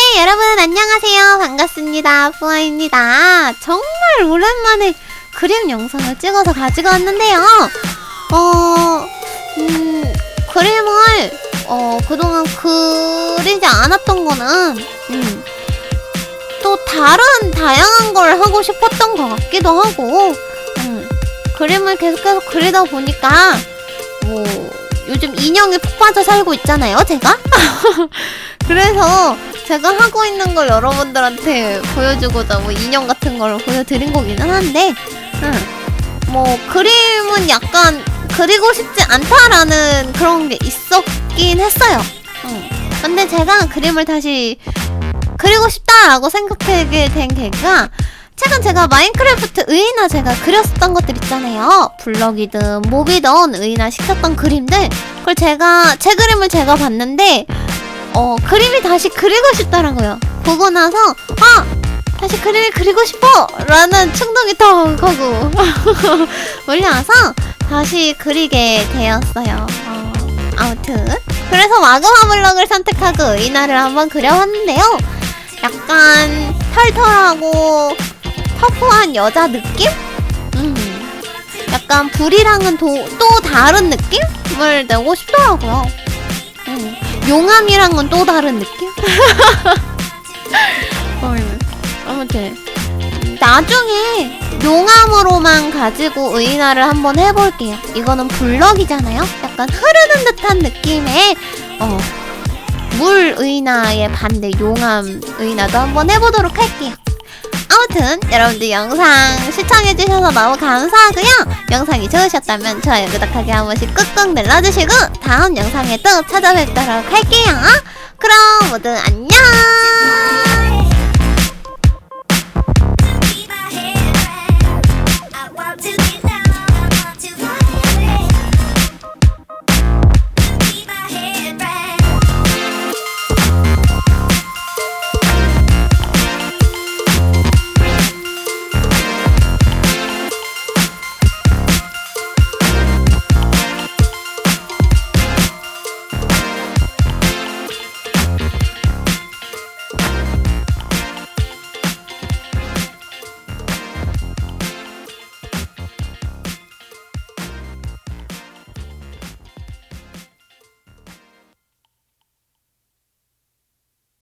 네, 여러분 안녕하세요. 반갑습니다. 푸아입니다. 정말 오랜만에 그림 영상을 찍어서 가지고 왔는데요. 어, 음, 그림을 어, 그동안 그리지 않았던 거는 음, 또 다른 다양한 걸 하고 싶었던 것 같기도 하고 음, 그림을 계속해서 그리다 보니까 뭐 요즘 인형에 푹 빠져 살고 있잖아요, 제가. 그래서 제가 하고 있는 걸 여러분들한테 보여주고자 뭐 인형 같은 걸 보여드린 거기는 한데, 응. 뭐 그림은 약간 그리고 싶지 않다라는 그런 게 있었긴 했어요. 응. 근데 제가 그림을 다시 그리고 싶다라고 생각하게 된 계기가 최근 제가 마인크래프트 의인화 제가 그렸었던 것들 있잖아요. 블럭이든 몹이든 의인화 시켰던 그림들 그걸 제가 제 그림을 제가 봤는데 어 그림이 다시 그리고 싶더라고요. 보고 나서 아 다시 그림을 그리고 싶어 라는 충동이 턱 하고 올라와서 다시 그리게 되었어요. 어, 아무튼 그래서 마그마 블럭을 선택하고 의인화를 한번 그려봤는데요. 약간 털털하고 터프한 여자 느낌? 음. 약간 불이랑은 도, 또 다른 느낌을 내고 싶더라고요. 음. 용암이랑은 또 다른 느낌? 어, 아무튼 나중에 용암으로만 가지고 의인화를 한번 해볼게요. 이거는 블럭이잖아요. 약간 흐르는 듯한 느낌의 어, 물 의인화의 반대 용암 의인화도 한번 해보도록 할게요. 아무튼 여러분들 영상 시청해주셔서 너무 감사하고요. 영상이 좋으셨다면 좋아요, 구독하기 한 번씩 꾹꾹 눌러주시고 다음 영상에 또 찾아뵙도록 할게요. 그럼 모두 안녕!